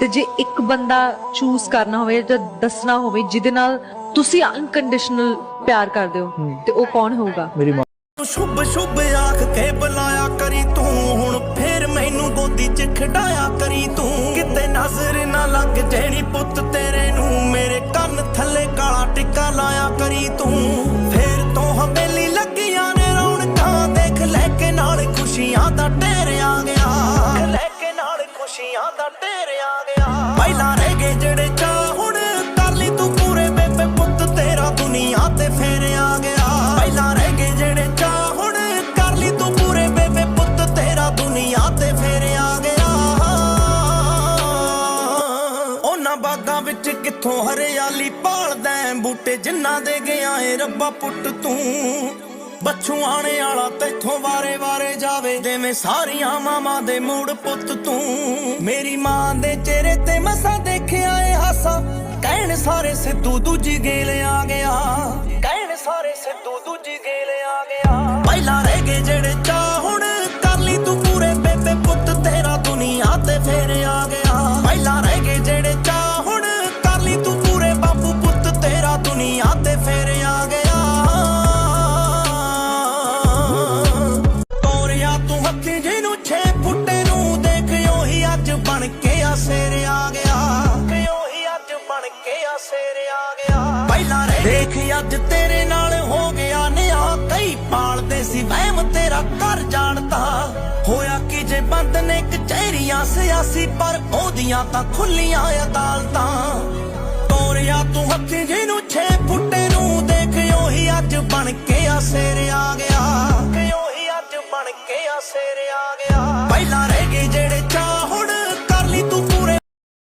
ਤੇ ਜੇ ਇੱਕ ਬੰਦਾ ਚੂਜ਼ ਕਰਨਾ ਹੋਵੇ ਜਾਂ ਦੱਸਣਾ ਹੋਵੇ ਜਿਹਦੇ ਨਾਲ ਤੁਸੀਂ ਅਨਕੰਡੀਸ਼ਨਲ ਪਿਆਰ ਕਰਦੇ ਹੋ ਤੇ ਉਹ ਕੌਣ ਹੋਊਗਾ? ਮੇਰੀ ਮਾਂ। ਸ਼ੁਭ ਸ਼ੁਭ ਆਖ ਕੇ ਬੁਲਾਇਆ ਕਰੀ ਤੂੰ ਹੁਣ ਫੇਰ ਮੈਨੂੰ ਗੋਦੀ 'ਚ ਖਿਡਾਇਆ ਕਰੀ ਤੂੰ। ਕਿਤੇ ਨਜ਼ਰ ਨਾ ਲੱਗ ਜਿਹੜੀ ਪੁੱਤ ਤੇਰੇ ਨੂੰ ਮੇਰੇ ਕੰਨ ਥੱਲੇ ਕਾਲਾ ਟਿੱਕਾ ਲਾਇਆ ਕਰੀ ਤੂੰ। ਫੇਰ ਤੋਂ ਹਵੇਲੀ ਲੱਗੀਆਂ ਨੇ ਰੌਣਕਾਂ ਦੇਖ ਲੈ ਕੇ ਨਾਲ ਖੁਸ਼ੀਆਂ ਦਾ ਆ ਗਿਆ। ਲੈ ਕੇ ਨਾਲ ਖੁਸ਼ੀਆਂ ਦਾ ਆ ਗਿਆ ਪਹਿਲਾਂ ਰਹਿ ਗਏ ਜਿਹੜੇ ਚਾਹ, ਹੁਣ ਕਰ ਲਈ ਤੂੰ ਪੂਰੇ ਬੇਬੇ ਪੁੱਤ, ਤੇਰਾ ਦੁਨੀਆ ਤੇ ਫੇਰ ਆ ਗਿਆ। ਪਹਿਲਾਂ ਰਹਿ ਗਏ ਜਿਹੜੇ ਚਾਹ, ਹੁਣ ਕਰ ਲਈ ਤੂੰ ਪੂਰੇ ਬੇਬੇ ਪੁੱਤ, ਤੇਰਾ ਦੁਨੀਆ ਤੇ ਫੇਰ ਆ ਗਿਆ। ਉਹਨਾਂ ਬਾਗਾਂ ਵਿੱਚ ਕਿੱਥੋਂ ਹਰਿਆਲੀ ਭਾਲਦਾ ਐਂ? ਬੂਟੇ ਜਿੰਨਾ ਦੇ ਗਿਆ ਏ, ਰੱਬਾ ਪੁੱਟ ਤੂੰ। ਬਛੂਆਣੇ ਵਾਲਾ ਤੈਥੋਂ ਵਾਰੇ ਵਾਰੇ ਜਾਵੇ, ਜਿਵੇਂ ਸਾਰੀਆਂ ਮਾਵਾਂ ਦੇ ਮੂੜ ਪੁੱਤ ਤੂੰ। ਮੇਰੀ ਮਾਂ ਦੇ ਚਿਹਰੇ ਸਾਰੇ ਸਿੱਧੂ ਦੂਜੀ ਗੇਲ ਆ ਗਿਆ। ਕਹਿਣ ਸਾਰੇ ਸਿੱਧੂ ਦੂਜੀ ਗੇਲ ਆ ਕੇ ਆ ਆ ਗਿਆ। ਪਹਿਲਾਂ ਦੇਖ ਅੱਜ ਤੇਰੇ ਨਾਲ ਹੋ ਗਿਆ ਨਿਆ। ਕਈ ਪਾਲਦੇ ਸੀ ਵਹਿਮ ਤੇਰਾ ਘਰ ਜਾਣਦਾ। ਹੋਇਆ ਕਿ ਜੇ ਬੰਦ ਨੇ ਕਚਹਿਰੀਆਂ ਸਿਆਸੀ, ਪਰ ਉਹਦੀਆਂ ਤਾਂ ਖੁੱਲੀਆਂ ਅਦਾਲਤਾਂ। ਤੋਰਿਆ ਤੂੰ ਹੱਥੀ ਜਿਹਨੂੰ 6 ਫੁੱਟੇ ਨੂੰ, ਦੇਖ ਉਹੀ ਅੱਜ ਬਣ ਕੇ ਆ ਸਿਰ ਆ ਗਿਆ।